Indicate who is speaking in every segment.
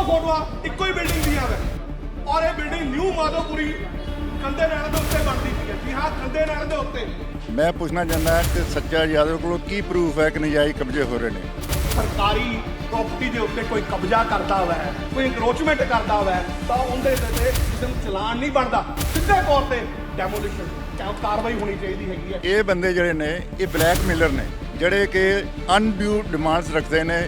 Speaker 1: ਦੋਨੋਂ ਫੋਟੋਆਂ ਇੱਕੋ ਹੀ ਬਿਲਡਿੰਗ ਦੀਆਂ ਵੇ ਔਰ ਇਹ ਬਿਲਡਿੰਗ ਨਿਊ ਮਾਧੋਪੁਰੀ ਕੰਦੇ ਨੈਣ ਦੇ ਉੱਤੇ ਬਣਦੀ ਸੀ ਜੀ ਹਾਂ ਕੰਦੇ ਨੈਣ ਦੇ ਉੱਤੇ।
Speaker 2: ਮੈਂ ਪੁੱਛਣਾ ਚਾਹੁੰਦਾ ਹਾਂ ਕਿ ਸੱਚਾ ਯਾਦਵ ਕੋਲੋਂ ਕੀ ਪ੍ਰੂਫ ਹੈ ਕਿ ਨਜਾਇਜ਼ ਕਬਜ਼ੇ ਹੋ ਰਹੇ ਨੇ?
Speaker 1: ਸਰਕਾਰੀ ਪ੍ਰਾਪਰਟੀ ਦੇ ਉੱਤੇ ਕੋਈ ਕਬਜ਼ਾ ਕਰਦਾ ਹੋਇਆ ਹੈ ਕੋਈ ਇਨਕਰੋਚਮੈਂਟ ਕਰਦਾ ਹੋਇਆ ਹੈ ਤਾਂ ਉਹਦੇ ਤੇ ਇਸਮ ਚਲਾਨ ਨਹੀਂ ਬਣਦਾ। ਸਿੱਧੇ ਤੌਰ ਤੇ ਡੈਮੋਲੀਸ਼ਨ ਕਾਰਵਾਈ ਹੋਣੀ ਚਾਹੀਦੀ ਹੈਗੀ ਹੈ।
Speaker 2: ਇਹ ਬੰਦੇ ਜਿਹੜੇ ਨੇ ਇਹ ਬਲੈਕਮੇਲਰ ਨੇ ਜਿਹੜੇ ਕਿ ਅਨਡਿਊ ਡਿਮਾਂਡਸ ਰੱਖਦੇ ਨੇ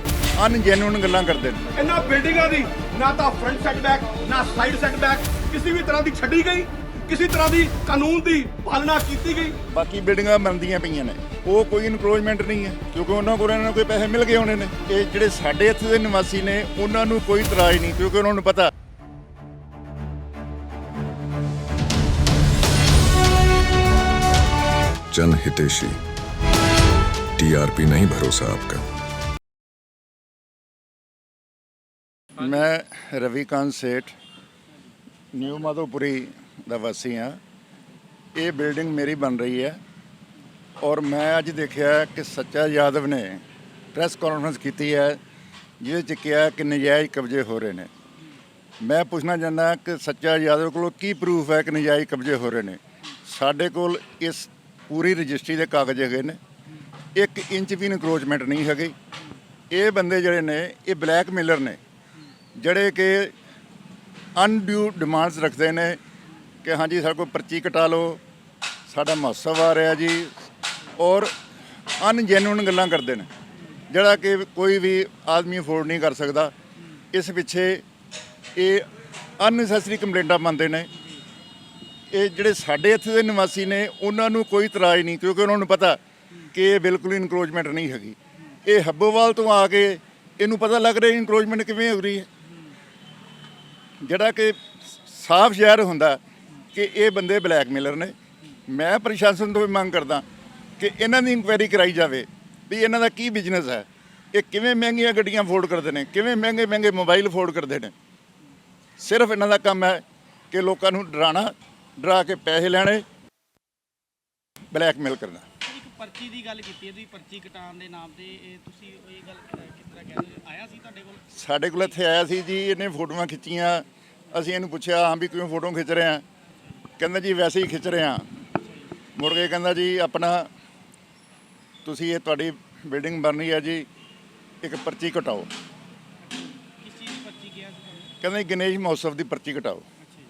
Speaker 2: ਅਨਜੈਨੂਇਨ ਗੱਲਾਂ ਕਰਦੇ ਨੇ
Speaker 1: ਇਹਨਾਂ ਬਿਲਡਿੰਗਾਂ ਦੀ ਨਾ ਤਾਂ ਫਰੰਟ ਸੈਟਬੈਕ ਨਾ ਸਾਈਡ ਸੈਟਬੈਕ ਕਿਸੇ ਵੀ ਤਰ੍ਹਾਂ ਦੀ ਛੱਡੀ ਗਈ ਕਿਸੇ ਤਰ੍ਹਾਂ ਦੀ ਕਾਨੂੰਨ ਦੀ ਪਾਲਣਾ ਕੀਤੀ ਗਈ
Speaker 2: ਬਾਕੀ ਬਿਲਡਿੰਗਾਂ ਬਣਦੀਆਂ ਪਈਆਂ ਨੇ ਉਹ ਕੋਈ ਇਨਕਰੋਚਮੈਂਟ ਨਹੀਂ ਹੈ ਕਿਉਂਕਿ ਉਹਨਾਂ ਕੋਲ ਇਹਨਾਂ ਨੂੰ ਕੋਈ ਪੈਸੇ ਮਿਲ ਗਏ ਹੋਣੇ ਨੇ ਇਹ ਜਿਹੜੇ ਸਾਡੇ ਇੱਥੇ ਦੇ ਨਿਵਾਸੀ ਨੇ ਉਹਨਾਂ ਨੂੰ ਕੋਈ ਇਤਰਾਜ਼ ਨਹੀਂ ਕਿਉਂਕਿ ਉਹਨਾਂ ਨੂੰ ਪਤਾ
Speaker 3: जन हितेशी टीआरपी नहीं भरोसा आपका
Speaker 2: ਮੈਂ ਰਵੀਕਾਂਤ ਸੇਠ, ਨਿਊ ਮਾਧੋਪੁਰੀ ਦਾ ਵਾਸੀ ਹਾਂ। ਇਹ ਬਿਲਡਿੰਗ ਮੇਰੀ ਬਣ ਰਹੀ ਹੈ ਔਰ ਮੈਂ ਅੱਜ ਦੇਖਿਆ ਕਿ ਸੱਚਾ ਯਾਦਵ ਨੇ ਪ੍ਰੈਸ ਕਾਨਫਰੰਸ ਕੀਤੀ ਹੈ, ਜਿਹਦੇ ਚ ਕਿਹਾ ਕਿ ਨਜਾਇਜ਼ ਕਬਜ਼ੇ ਹੋ ਰਹੇ ਨੇ। ਮੈਂ ਪੁੱਛਣਾ ਚਾਹੁੰਦਾ ਕਿ ਸੱਚਾ ਯਾਦਵ ਕੋਲੋਂ ਕੀ ਪ੍ਰੂਫ ਹੈ ਕਿ ਨਜਾਇਜ਼ ਕਬਜ਼ੇ ਹੋ ਰਹੇ ਨੇ? ਸਾਡੇ ਕੋਲ ਇਸ ਪੂਰੀ ਰਜਿਸਟਰੀ ਦੇ ਕਾਗਜ਼ ਹੈਗੇ ਨੇ। 1 ਇੰਚ ਵੀ ਇਨਕਰੋਚਮੈਂਟ ਨਹੀਂ ਹੈਗੀ। ਇਹ ਬੰਦੇ ਜਿਹੜੇ ਨੇ, ਇਹ ਬਲੈਕਮੇਲਰ ਨੇ। ਜਿਹੜੇ ਕਿ ਅਨਡਿਊ ਡਿਮਾਂਡਸ ਰੱਖਦੇ ਨੇ ਕਿ ਹਾਂਜੀ, ਸਾਡੇ ਕੋਲ ਪਰਚੀ ਕਟਾ ਲਓ, ਸਾਡਾ ਮਹੋਤਸਵ ਆ ਰਿਹਾ ਜੀ, ਔਰ ਅਨਜੈਨੂਇਨ ਗੱਲਾਂ ਕਰਦੇ ਨੇ, ਜਿਹੜਾ ਕਿ ਕੋਈ ਵੀ ਆਦਮੀ ਅਫੋਰਡ ਨਹੀਂ ਕਰ ਸਕਦਾ। ਇਸ ਪਿੱਛੇ ਇਹ ਅਨਨੈਸੈਸਰੀ ਕੰਪਲੇਂਟਾਂ ਮੰਨਦੇ ਨੇ। ਇਹ ਜਿਹੜੇ ਸਾਡੇ ਇੱਥੇ ਦੇ ਨਿਵਾਸੀ ਨੇ, ਉਹਨਾਂ ਨੂੰ ਕੋਈ ਇਤਰਾਜ਼ ਨਹੀਂ, ਕਿਉਂਕਿ ਉਹਨਾਂ ਨੂੰ ਪਤਾ ਕਿ ਇਹ ਬਿਲਕੁਲ ਇਨਕਰੋਚਮੈਂਟ ਨਹੀਂ ਹੈਗੀ। ਇਹ ਹੱਬੋਵਾਲ ਤੋਂ ਆ ਕੇ, ਇਹਨੂੰ ਪਤਾ ਲੱਗ ਰਿਹਾ ਇਨਕਰੋਚਮੈਂਟ ਕਿਵੇਂ ਹੋ ਰਹੀ ਹੈ। ਜਿਹੜਾ ਕਿ ਸਾਫ਼ ਜ਼ਾਹਿਰ ਹੁੰਦਾ ਕਿ ਇਹ ਬੰਦੇ ਬਲੈਕਮੇਲਰ ਨੇ। ਮੈਂ ਪ੍ਰਸ਼ਾਸਨ ਤੋਂ ਵੀ ਮੰਗ ਕਰਦਾ ਕਿ ਇਹਨਾਂ ਦੀ ਇਨਕੁਆਇਰੀ ਕਰਾਈ ਜਾਵੇ ਵੀ ਇਹਨਾਂ ਦਾ ਕੀ ਬਿਜ਼ਨਸ ਹੈ। ਇਹ ਕਿਵੇਂ ਮਹਿੰਗੀਆਂ ਗੱਡੀਆਂ ਅਫੋਰਡ ਕਰਦੇ ਨੇ, ਕਿਵੇਂ ਮਹਿੰਗੇ ਮਹਿੰਗੇ ਮੋਬਾਈਲ ਅਫੋਰਡ ਕਰਦੇ ਨੇ। ਸਿਰਫ ਇਹਨਾਂ ਦਾ ਕੰਮ ਹੈ ਕਿ ਲੋਕਾਂ ਨੂੰ ਡਰਾਣਾ, ਡਰਾ ਕੇ ਪੈਸੇ ਲੈਣੇ, ਬਲੈਕਮੇਲ ਕਰਨਾ।
Speaker 4: ਇੱਕ ਪਰਚੀ ਦੀ ਗੱਲ ਕੀਤੀ ਹੈ, ਤੁਸੀਂ ਪਰਚੀ ਕਟਾਉਣ ਦੇ ਨਾਮ ਤੇ, ਇਹ ਤੁਸੀਂ ਇਹ ਗੱਲ ਕਿਸ ਤਰ੍ਹਾਂ ਕਹਿੰਦੇ ਹੋ? ਆਇਆ ਸੀ ਤੁਹਾਡੇ ਕੋਲ
Speaker 2: ਸਾਡੇ ਕੋਲ ਇੱਥੇ ਆਇਆ ਸੀ ਜੀ ਇਹਨੇ ਫੋਟੋਆਂ ਖਿੱਚੀਆਂ। ਅਸੀਂ ਇਹਨੂੰ ਪੁੱਛਿਆ ਹਾਂ ਵੀ ਕਿਉਂ ਫੋਟੋ ਖਿੱਚ ਰਹੇ ਆ? ਕਹਿੰਦਾ ਜੀ ਵੈਸੇ ਹੀ ਖਿੱਚ ਰਹੇ ਆ। ਮੁੜ ਕੇ ਕਹਿੰਦਾ ਜੀ ਆਪਣਾ ਤੁਸੀਂ ਇਹ ਤੁਹਾਡੀ ਬਿਲਡਿੰਗ ਬਣ ਰਹੀ ਹੈ ਜੀ ਇੱਕ ਪਰਚੀ ਕਟਾਓ।
Speaker 4: ਕਿਸ ਚੀਜ਼ ਦੀ ਪਰਚੀ ਗਿਆ ਸੀ ਤੁਹਾਨੂੰ?
Speaker 2: ਕਹਿੰਦਾ ਗਣੇਸ਼ ਮਹੋਤਸਵ ਦੀ ਪਰਚੀ ਕਟਾਓ।
Speaker 4: ਜੀ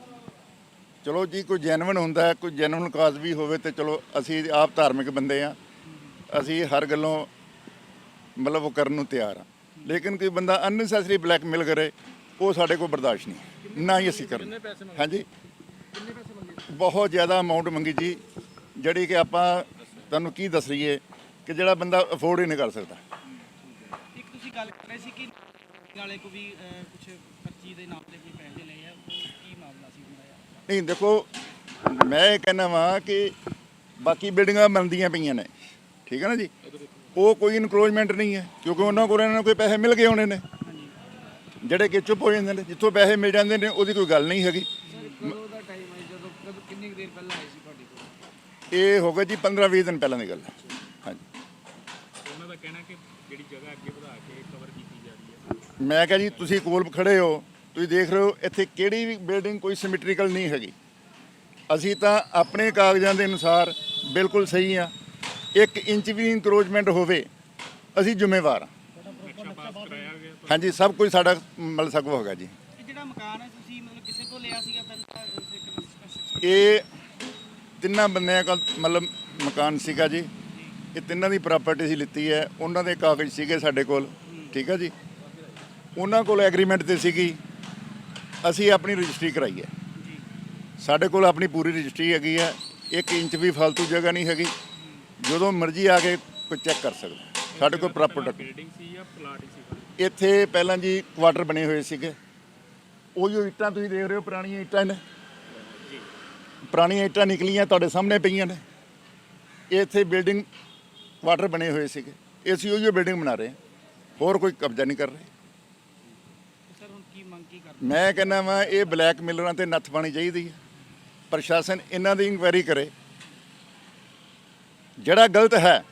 Speaker 2: ਚਲੋ ਜੀ ਕੋਈ ਜੈਨੂਇਨ ਹੁੰਦਾ ਕੋਈ ਜੈਨੂਇਨ ਕਾਜ਼ ਵੀ ਹੋਵੇ ਤੇ ਚਲੋ ਅਸੀਂ ਆਪ ਧਾਰਮਿਕ ਬੰਦੇ ਆ। ਅਸੀਂ ਹਰ ਗੱਲੋਂ ਮਤਲਬ ਉਹ ਕਰਨ ਨੂੰ ਤਿਆਰ ਆ। ਲੇਕਿਨ ਕੋਈ ਬੰਦਾ ਅਨਨੈਸੈਸਰੀ ਬਲੈਕਮੇਲ ਕਰੇ ਉਹ ਸਾਡੇ ਕੋਲ ਬਰਦਾਸ਼ਤ ਨਹੀਂ। ਨਾ ਹੀ ਅਸੀਂ ਕਰਨ ਹਾਂਜੀ। ਬਹੁਤ ਜ਼ਿਆਦਾ ਅਮਾਉਂਟ ਮੰਗੀ ਜੀ ਜਿਹੜੀ ਕਿ ਆਪਾਂ ਤੁਹਾਨੂੰ ਕੀ ਦੱਸ ਰਹੀਏ ਕਿ ਜਿਹੜਾ ਬੰਦਾ ਅਫੋਰਡ ਹੀ ਨਹੀਂ ਕਰ ਸਕਦਾ।
Speaker 4: ਇੱਕ ਤੁਸੀਂ ਗੱਲ ਕਰ ਰਹੇ ਸੀ ਕਿ ਵਾਲੇ ਕੋ ਵੀ ਕੁਝ ਪਰਚੀ ਦੇ ਨਾਮ ਤੇ ਕੋਈ ਪੈਸੇ ਲਏ ਆ ਕੀ ਮਾਮਲਾ ਸੀ ਹੁੰਦਾ
Speaker 2: ਨਹੀਂ ਦੇਖੋ ਮੈਂ ਇਹ ਕਹਿੰਦਾ ਵਾਂ ਕਿ ਬਾਕੀ ਬਿਲਡਿੰਗਾਂ ਬਣਦੀਆਂ ਪਈਆਂ ਨੇ। ਠੀਕ ਹੈ ਨਾ ਜੀ? ਉਹ ਕੋਈ ਇਨਕਰੋਚਮੈਂਟ ਨਹੀਂ ਹੈ ਕਿਉਂਕਿ ਉਹਨਾਂ ਕੋਲ ਇਹਨਾਂ ਨੂੰ ਕੋਈ ਪੈਸੇ ਮਿਲ ਗਏ ਹੋਣੇ ਨੇ। ਜਿਹੜੇ ਕਿ ਚੁੱਪ ਹੋ ਜਾਂਦੇ ਨੇ ਜਿੱਥੋਂ ਪੈਸੇ ਮਿਲ ਜਾਂਦੇ ਨੇ ਉਹਦੀ ਕੋਈ ਗੱਲ ਨਹੀਂ ਹੈਗੀ। ਇਹ ਹੋ ਗਿਆ ਜੀ 15 20 ਦਿਨ ਪਹਿਲਾਂ ਦੀ ਗੱਲ ਹੈ। ਹਾਂਜੀ।
Speaker 5: ਉਹਨਾਂ ਦਾ ਕਹਿਣਾ ਕਿ ਜਿਹੜੀ ਜਗ੍ਹਾ ਅੱਗੇ ਵਧਾ ਕੇ ਕਵਰ ਕੀਤੀ ਜਾ ਰਹੀ ਹੈ।
Speaker 2: ਮੈਂ ਕਿਹਾ ਜੀ ਤੁਸੀਂ ਕੋਲ ਖੜੇ ਹੋ ਤੁਸੀਂ ਦੇਖ ਰਹੇ ਹੋ ਇੱਥੇ ਕਿਹੜੀ ਵੀ ਬਿਲਡਿੰਗ ਕੋਈ ਸਿਮੈਟ੍ਰੀਕਲ ਨਹੀਂ ਹੈਗੀ। ਅਸੀਂ ਤਾਂ ਆਪਣੇ ਕਾਗਜ਼ਾਂ ਦੇ ਅਨੁਸਾਰ ਬਿਲਕੁਲ ਸਹੀ ਆ 1 ਇੰਚ ਵੀ ਇਨਕਰੋਚਮੈਂਟ ਹੋਵੇ ਅਸੀਂ ਜ਼ਿੰਮੇਵਾਰ ਹਾਂ। ਹਾਂਜੀ ਸਭ ਕੁਝ ਸਾਡਾ ਮਤਲਬ ਸਗਵਾ ਹੋਗਾ ਜੀ।
Speaker 4: ਇਹ ਜਿਹੜਾ ਮਕਾਨ ਹੈ ਤੁਸੀਂ ਮਤਲਬ ਕਿਸੇ ਤੋਂ ਲਿਆ ਸੀਗਾ ਪਹਿਲਾਂ ਇੱਕ construction
Speaker 2: ਇਹ ਤਿੰਨਾਂ ਬੰਦਿਆਂ ਕੋਲ ਮਤਲਬ ਮਕਾਨ ਸੀਗਾ ਜੀ। ਇਹ ਤਿੰਨਾਂ ਦੀ ਪ੍ਰਾਪਰਟੀ ਸੀ ਲਿੱਤੀ ਹੈ। ਉਹਨਾਂ ਦੇ ਕਾਗਜ਼ ਸੀਗੇ ਸਾਡੇ ਕੋਲ ਠੀਕ ਹੈ ਜੀ। ਉਹਨਾਂ ਕੋਲ ਐਗਰੀਮੈਂਟ ਤੇ ਸੀਗੀ। ਅਸੀਂ ਆਪਣੀ ਰਜਿਸਟਰੀ ਕਰਾਈ ਹੈ। ਸਾਡੇ ਕੋਲ ਆਪਣੀ ਪੂਰੀ ਰਜਿਸਟਰੀ ਹੈਗੀ ਹੈ। ਇੱਕ ਇੰਚ ਵੀ ਫालतू ਜਗ੍ਹਾ ਨਹੀਂ ਹੈਗੀ। ਜਦੋਂ ਮਰਜ਼ੀ ਆ ਕੇ ਕੋਈ ਚੈੱਕ ਕਰ ਸਕਦਾ। ਸਾਡੇ ਕੋਲ ਪ੍ਰਾਪਰ
Speaker 5: ਬਿਲਡਿੰਗ ਸੀ ਜਾਂ ਪਲਾਟ ਸੀ
Speaker 2: ਇੱਥੇ ਪਹਿਲਾਂ ਜੀ ਕੁਆਟਰ ਬਣੇ ਹੋਏ ਸੀਗੇ। ਉਹ ਜੋ ਇੱਟਾਂ ਤੁਸੀਂ ਦੇਖ ਰਹੇ ਹੋ ਪੁਰਾਣੀਆਂ ਇੱਟਾਂ ਨੇ। ਪੁਰਾਣੀਆਂ ਇੱਟਾਂ ਨਿਕਲੀਆਂ ਤੁਹਾਡੇ ਸਾਹਮਣੇ ਪਈਆਂ ਨੇ। ਇੱਥੇ ਬਿਲਡਿੰਗ ਕੁਆਟਰ ਬਣੇ ਹੋਏ ਸੀਗੇ। ਇਹ ਅਸੀਂ ਉਹੀ ਬਿਲਡਿੰਗ ਬਣਾ ਰਹੇ ਹਾਂ। ਹੋਰ ਕੋਈ ਕਬਜ਼ਾ ਨਹੀਂ ਕਰ ਰਹੇ।
Speaker 4: ਸਰ ਹੁਣ ਕੀ ਮੰਗ ਕੀ ਕਰਦੇ?
Speaker 2: ਮੈਂ ਕਹਿੰਦਾ ਵਾਂ ਇਹ ਬਲੈਕ ਮਿਲਰਾਂ ਤੇ ਨੱਥ ਪਾਣੀ ਚਾਹੀਦੀ ਹੈ। ਪ੍ਰਸ਼ਾਸਨ ਇਹਨਾਂ ਦੀ ਇਨਕੁਆਇਰੀ ਕਰੇ। ਜਿਹੜਾ ਗਲਤ ਹੈ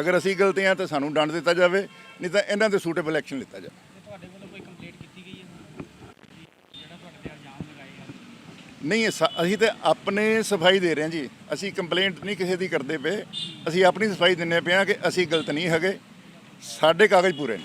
Speaker 2: ਅਗਰ ਅਸੀਂ ਗਲਤ ਹਾਂ ਤਾਂ ਸਾਨੂੰ ਡੰਡ ਦਿੱਤਾ ਜਾਵੇ ਨਹੀਂ ਤਾਂ ਇਹਨਾਂ ਦੇ ਸੂਟੇਬਲ ਐਕਸ਼ਨ ਲਿੱਤਾ ਜਾਵੇ।
Speaker 4: ਤੁਹਾਡੇ ਵੱਲੋਂ ਕੋਈ ਕੰਪਲੀਟ ਕੀਤੀ ਗਈ ਹੈ?
Speaker 2: ਜਿਹੜਾ ਤੁਹਾਡੇ ਤੇ ਇਲਜ਼ਾਮ ਲਗਾਏ ਨਹੀਂ ਅਸੀਂ ਤਾਂ ਆਪਣੇ ਸਫ਼ਾਈ ਦੇ ਰਹੇ ਹਾਂ ਜੀ। ਅਸੀਂ ਕੰਪਲੇਂਟ ਨਹੀਂ ਕਿਸੇ ਦੀ ਕਰਦੇ ਪਏ। ਅਸੀਂ ਆਪਣੀ ਸਫ਼ਾਈ ਦਿੰਨੇ ਪਏ ਹਾਂ ਕਿ ਅਸੀਂ ਗਲਤ ਨਹੀਂ ਹੈਗੇ। ਸਾਡੇ ਕਾਗਜ਼ ਪੂਰੇ ਨੇ।